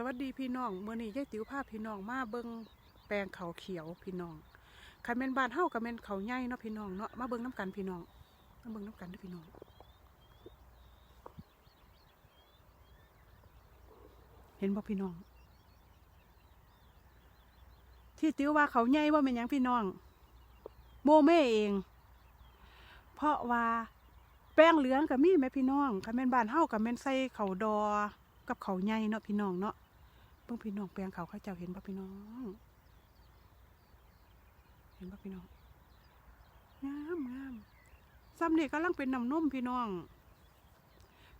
สวัสดีพี่น้องเมื่อนี้ยายติ๋วพาพี่น้องมาเบิ่งแปลงเขาเขียวพี่น้องคันแม่นบานเฮากับแม่นเขาใหญ่เนาะพี่น้องเนาะมาเบิ่งน้ำกันพี่น้องมาเบิ่งน้ำกันด้วยพี่น้อง เห็นบ่พี่น้อง ที่ติ๋วว่าเขาใหญ่ว่าเป็นยังพี่น้องโมเม่เอง เพราะว่าแป้งเหลืองกับมีแม่พี่น้องคันแม่นบานเฮากับแม่นใส่เขาดอกับเขาใหญ่เนาะพี่น้องเนาะ เบิ่งพี่น้องแปลงเขาเขาเจ้าเห็นบ่พี่น้อง เห็นบ่พี่น้องงามงามซ้ำนี่กำลังเป็นน้ำนมพี่น้อง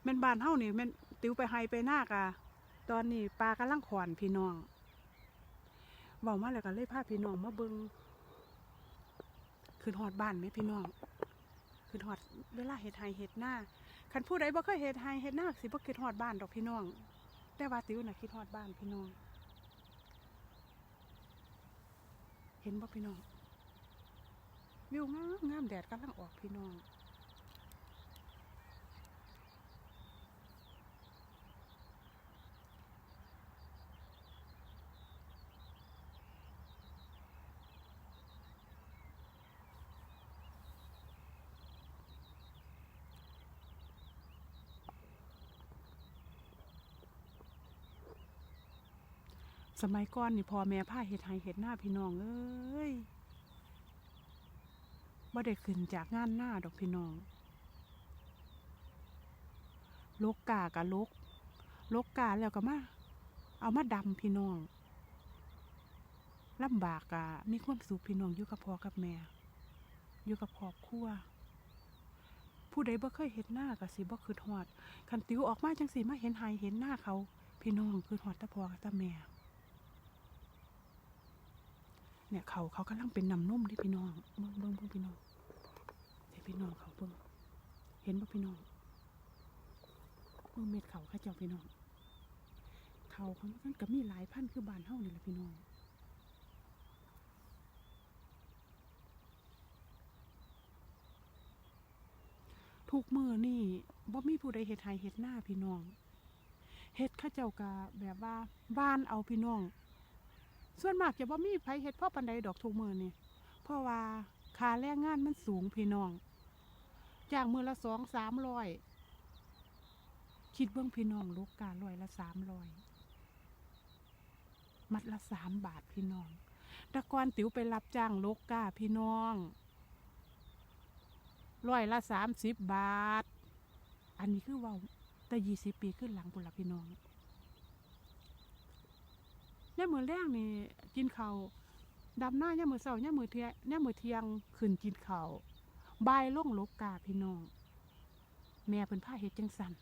แม่นบ้านเฮานี่แม่นติวไปไฮไปหน้ากะตอนนี้ปลากำลังขอนพี่น้องเว้ามาแล้วก็เลยพาพี่น้องมาเบิ่งขึ้นฮอดบ้านไหมพี่น้องขึ้นฮอดเวลาเฮ็ดไฮเฮ็ดหน้าคันผู้ใดบ่เคยเฮ็ดไห้เฮ็ดนาสิบ่คิดฮอดบ้านดอกพี่น้อง แต่ว่าติวน่ะคิดฮอดบ้านพี่น้อง เห็นบ่พี่น้องวิวงามงามแดดกำลังออกพี่น้อง สมัยก่อนนี่พ่อแม่พาเฮ็ดไห้เฮ็ดหน้าพี่น้องเอ้ยบ่ได้ขึ้นจากงานหน้าดอกพี่น้องลกกากะลกลกกาแล้วก็มา เอามาดำพี่น้องลำบากกะมีความสุขพี่น้องอยู่กับพ่อกับแม่ อยู่กับครอบครัวผู้ใดบ่เคยเห็นหน้าก็สิบ่คือฮอด คันติวออกมาจังสิมาเห็นไห้เห็นหน้าเขา พี่น้องคือฮอดตะพอกับตะแม่ เนี่ยเขาเขากำลังเป็นน้ำนุ่มที่พี่น้องเบิ่งเบิ่งเบิ่งพี่น้องเห็นพี่น้องเขาเบิ่งเห็นป่ะพี่น้องเบิ่งเม็ดเขาข้าเจ้าพี่น้องเขาเขามันก็มีหลายพันคือบานเฮานี่แหละพี่น้องทุกมือนี่บ่มีผู้ใดเฮ็ดไห้เฮ็ดหน้าพี่น้องเฮ็ดข้าเจ้ากะแบบว่าบ้านเอาพี่น้อง ส่วนมากจะบ่มีไผเฮ็ดพ่อปันใดดอกทุกมือนี่เพราะว่าค่าแรงงานมันสูงพี่น้องจ้างมือละสองสามร้อยคิดเบื้องพี่น้องลูกการ้อยละสามร้อยมัดละสามบาทพี่น้องตะกอนติ๋วไปรับจ้างลูกกาพี่น้องร้อยละสามสิบบาท อันนี้คือว่าแต่ยี่สิบปีขึ้นหลังพุ่ละพี่น้อง ย่ามือแรกนี่กินเขาดำหน้าย่ามือเสาย่ามมือเทียย่ามมือเทียงขึ้นกินเขาบายล่งลกกาพี่น้อง แม่เพิ่นพาเฮ็ดจังสัน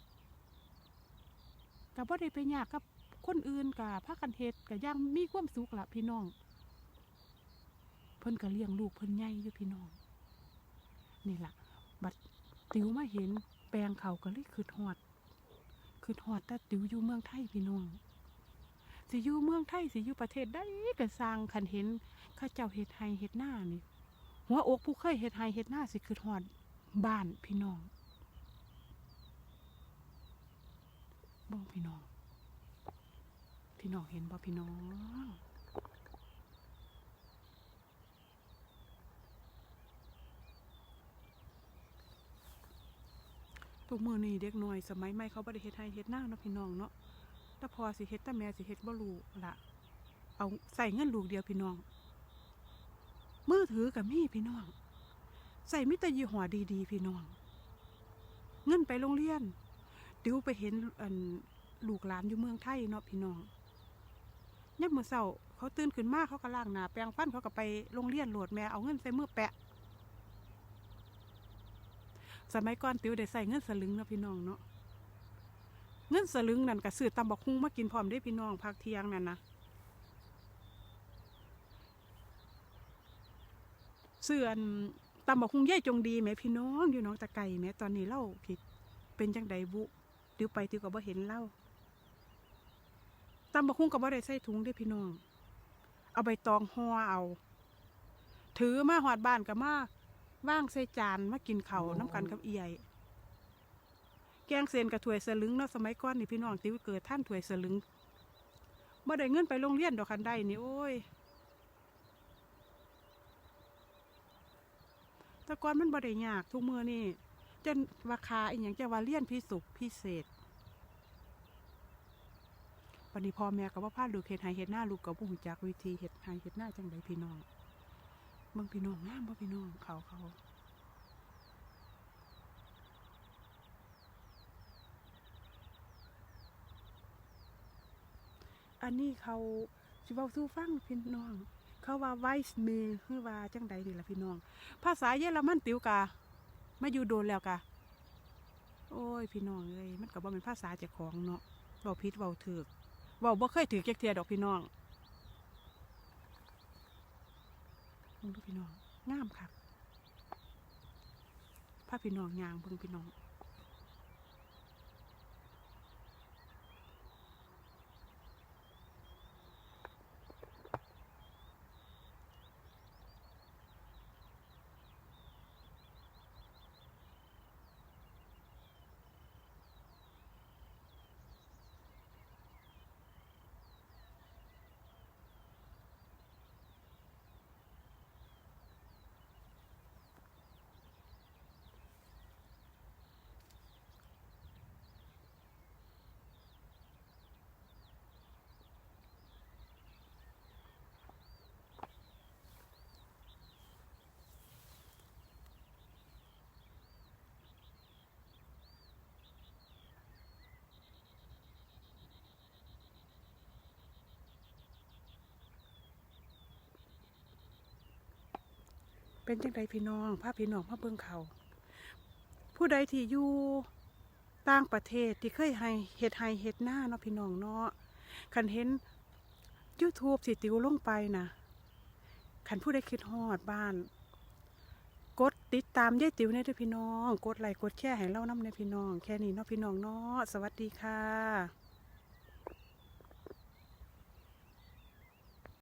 กับว่าได้ไปยากกับคนอื่นกับพากันเฮ็ดกับย่างมีความสุขละพี่น้อง เพิ่นก็เลี้ยงลูกเพิ่นใหญ่อยู่พี่น้อง นี่ล่ะบัดติ๋วมาเห็นแปลงเขาก็เลยคือฮอดคือฮอดแต่ติ๋วอยู่เมืองไทยพี่น้อง สิอยู่เมืองไทยสิอยู่ประเทศใดก็สร้างคันเห็นข้าเจ้าเฮ็ดไห้เฮ็ดหน้านี่หัวอกผู้เคยเฮ็ดไห้เฮ็ดหน้าสิคือฮอดบ้านพี่น้องเบ่งพี่น้อง พี่น้องเห็นบ่พี่น้องทุกมือนี้เด็กน้อยสมัยใหม่เขาบ่ได้เฮ็ดไห้เฮ็ดหน้าเนาะพี่น้องเนาะ แต่พอสิเฮ็ดแต่แม่สิเฮ็ดบ่รู้ละเอาใส่เงินลูกเดียวพี่น้อง มือถือกับมีพี่น้อง ใส่มิตรยี่ห้อดีๆ พี่น้อง เงินไปโรงเรียนติวไปเห็นอันลูกหลานอยู่เมืองไทยเนาะพี่น้องยับมือเศร้าเขาตื่นขึ้นมาเขาก็ล้างหน้าแปรงฟันเขาก็ไปโรงเรียนโหลดแม่เอาเงินใส่มือแปะ สมัยก่อนติวได้ใส่เงินสลึงเนาะพี่น้องเนาะ เงินสลึงนั่นก็ซื้อตำบักฮุ้งมากินพร้อมได้พี่น้องพักเที่ยงนั่นนะซื้ออันตำบักฮุ้งใหญ่จงดีแหม่พี่น้องอยู่หน้องตะไก่แหม่ตอนนี้เล่าผิด เป็นจังใดบุติวไปติวก็บ่เห็นเล่าตำบักฮุ้งก็บ่ได้ใส่ถุงได้พี่น้อง เอาใบตองห่อเอา ถือมาหอดบ้านก็มาว่างใส่จานมากินเขาวน้ำกันกับเอียย แกงเซนกับถวยสลึงเนาะสมัยก่อนนี่พี่น้องติวเกิดท่านถวยสลึงบ่ได้เงินไปโรงเรียนดอกคันใดนี่โอ้ยแต่ก่อนมันบ่ได้ยากทุกมือนี่จนราคาอีหยังจะว่าเลี่ยนพิสุพิเศษวันนี้พ่อแม่ก็บ่พาลูกเฮ็ดให้เฮ็ดหน้าลูกก็บ่ฮู้จักวิธีเฮ็ดให้เฮ็ดหน้าจังไดพี่น้องเบิ่งพี่น้องงามบ่พี่น้องเขาเขา อันนี้เขาสิเว้าสู่ฟังพี่น้อง เขาว่าไวส์เมคือว่าจังใดนี่ล่ะพี่น้อง ภาษาเยอรมันติวกะมาอยู่โดนแล้วกะโอ้ยพี่น้องเอ้ยมันก็บ่เป็นภาษาเจ้าของเนาะเว้าผิดเว้าถูกเว้าบ่เคยถือเกียกเทียดอกพี่น้องเบิ่งดูพี่น้องงามคักพาพี่น้องย่างเบิ่งพี่น้อง เป็นจังใดพี่น้องพาพี่น้องมาเบิ่งเขา ผู้ใดที่อยู่ต่างประเทศที่เคยให้เฮ็ดให้เฮ็ดหน้าเนาะพี่น้องเนาะคันเห็น YouTube สิติวลงไปนะคันผู้ใดคิดฮอดบ้าน กดติดตามยายติวเนี่ยเด้วยพี่น้อง กดไลค์กดแชร์ให้เราน้ำในพี่น้อง แค่นี้เนาะพี่น้องเนาะสวัสดีค่ะ